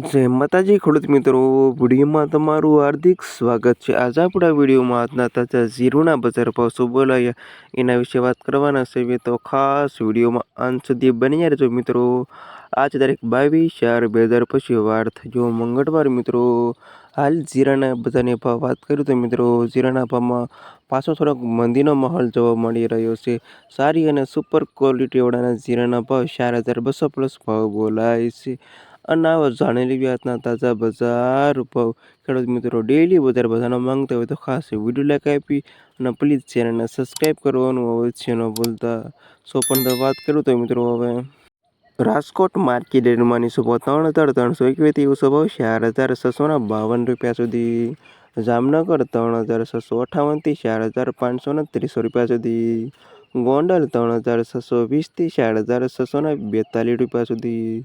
જય માતાજી, ખેડૂત મિત્રો, વિડીયોમાં તમારું હાર્દિક સ્વાગત છે. આજે આપણા વિડીયોમાં આજના તાજા ઝીરોના બજાર ભાવ શું બોલાયા, એના વિશે વાત કરવાના છે. તો ખાસ વિડીયોમાં અંત સુધી બની રહેજો મિત્રો. આજ તારીખ બાવીસ ચાર બે હજાર પછી વાર થયો મંગળવાર મિત્રો. હાલ જીરાના બધાને ભાવ વાત કરું તો મિત્રો, જીરાના ભાવમાં પાછો થોડોક મંદીનો માહોલ જોવા મળી રહ્યો છે. સારી અને સુપર ક્વોલિટીવાળાના જીરાના ભાવ ચાર હજાર બસો પ્લસ ભાવ બોલાય છે. અને આવો જાણી લેવી આજના તાજા બજાર ભાવ ખેડૂત મિત્રો ડેલી બજાર બધાનો માંગતા હોય તો ખાસ વીડિયો લાઈક આપી અને પ્લીઝ ચેનલને સબસ્ક્રાઈબ કરવાનું અવશ્ય ન ભૂલતા. સો, પણ વાત કરું તો મિત્રો હવે રાજકોટ માર્કેટ રેટમાંની સુપો ત્રણ હજાર ત્રણસો એકવીસથી એવું સ્વભાવ ચાર હજાર છસોના બાવન રૂપિયા સુધી. જામનગર ત્રણ હજાર છસો અઠાવનથી ચાર હજાર પાંચસો ને ત્રીસો રૂપિયા સુધી. ગોંડલ ત્રણ હજાર છસો વીસથી ચાર હજાર છસો ને બેતાલીસ રૂપિયા સુધી.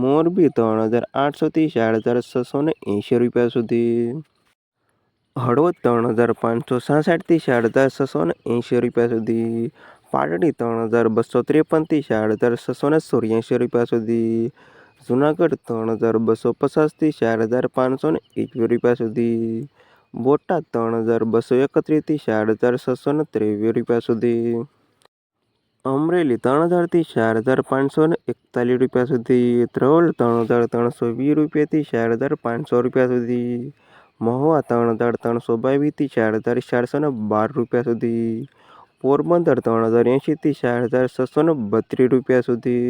મોરબી ત્રણ હજાર આઠસોથી ચાર હજાર છસો ને એંશી રૂપિયા સુધી. હળવદ ત્રણ હજાર પાંચસો સાસઠથી ચાર હજાર છસો ને એંશી રૂપિયા સુધી. પાટડી ત્રણ હજાર બસો ત્રેપનથી ચાર હજાર છસો ને ચોર્યાસી રૂપિયા સુધી. જુનાગઢ ત્રણ હજાર બસો પચાસથી ચાર હજાર પાંચસો ને એકવીસ રૂપિયા સુધી. બોટાદ ત્રણ હજાર બસો એકત્રીસથી ચાર હજાર છસો ને ત્રેવીસ રૂપિયા સુધી. અમરેલી ત્રણ હજારથી ચાર હજાર પાંચસો ને એકતાલીસ રૂપિયા સુધી ધ્રોલ ત્રણ હજાર ત્રણસો વીસ રૂપિયાથી ચાર હજાર પાંચસો રૂપિયા સુધી મહુવા, ત્રણ હજાર ત્રણસો બાવીસથી ચાર હજાર ચારસો ને બાર રૂપિયા સુધી પોરબંદર, ત્રણ હજાર એંશીથી ચાર હજાર છસો ને બત્રીસ રૂપિયા સુધી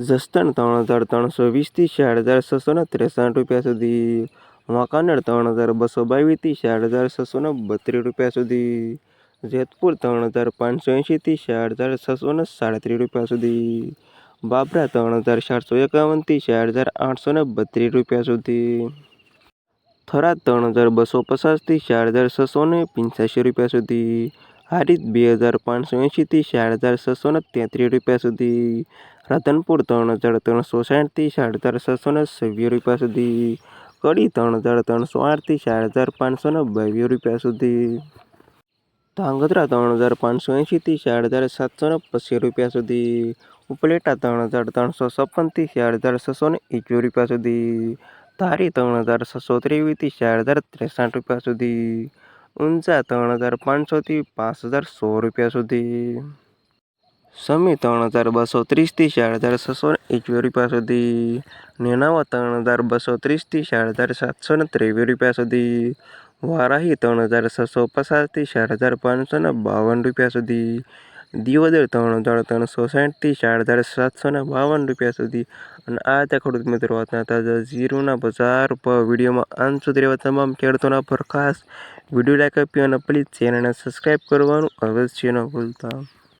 જસદણ, ત્રણ હજાર ત્રણસો વીસથી ચાર હજાર છસો ને ત્રેસઠ રૂપિયા સુધી વાંકાનેર, ત્રણ હજાર બસો બાવીસથી ચાર હજાર છસો ને બત્રીસ રૂપિયા સુધી જેતપુર ત્રણ હજાર પાંચસો એંશીથી ચાર હજાર છસો ને સાડત્રીસ રૂપિયા સુધી. બાબરા ત્રણ હજાર ચારસો એકાવનથી ચાર હજાર આઠસો ને બત્રીસ રૂપિયા સુધી. થરાદ ત્રણ હજાર બસો પચાસથી ચાર હજાર છસો ને પંચ્યાસી રૂપિયા સુધી. હારીત બે હજાર પાંચસો એંશીથી ચાર હજાર છસો ને તેત્રીસ રૂપિયા સુધી. રાધનપુર ત્રણ હજાર ત્રણસો સાઠથી ચાર હજાર છસો ને છવ્વીસ રૂપિયા સુધી. કડી ત્રણ હજાર ત્રણસો આઠથી ચાર હજાર પાંચસો ને બાવીસ રૂપિયા સુધી. ધાંગધ્રા ત્રણ હજાર પાંચસો એંશીથી ચાર હજાર સાતસો ને પચીસ રૂપિયા સુધી. ઉપલેટા ત્રણ હજાર ત્રણસો છપ્પનથી ચાર હજાર છસો ને એકવીસ રૂપિયા સુધી. ધારી ત્રણ હજાર છસો ત્રેવીસથી ચાર હજાર ત્રેસઠ રૂપિયા સુધી. ઊંઝા ત્રણ હજાર પાંચસોથી પાંચ હજાર સો રૂપિયા સુધી. સમી ત્રણ હજાર બસો ત્રીસથી ચાર હજાર છસો ને એકવીસ રૂપિયા સુધી. નેનાવા ત્રણ હજાર બસો ત્રીસથી ચાર હજાર સાતસો ને ત્રેવીસ રૂપિયા સુધી. વારાહી ત્રણ હજાર છસો પચાસથી ચાર હજાર પાંચસો ને બાવન રૂપિયા સુધી. દિયોદર ત્રણ હજાર ત્રણસો સાઠથી ચાર હજાર સાતસો ને બાવન રૂપિયા સુધી. અને આ ત્યાં ખેડૂત મિત્રો વાતના તાજા ઝીરોના બજાર પર વિડીયોમાં. અંત સુધી રહેવા તમામ ખેડૂતોના પર ખાસ વીડિયો લાઈક આપ્યો અને પ્લીઝ ચેનલને સબસ્ક્રાઈબ કરવાનું અવશ્ય ન ભૂલતા.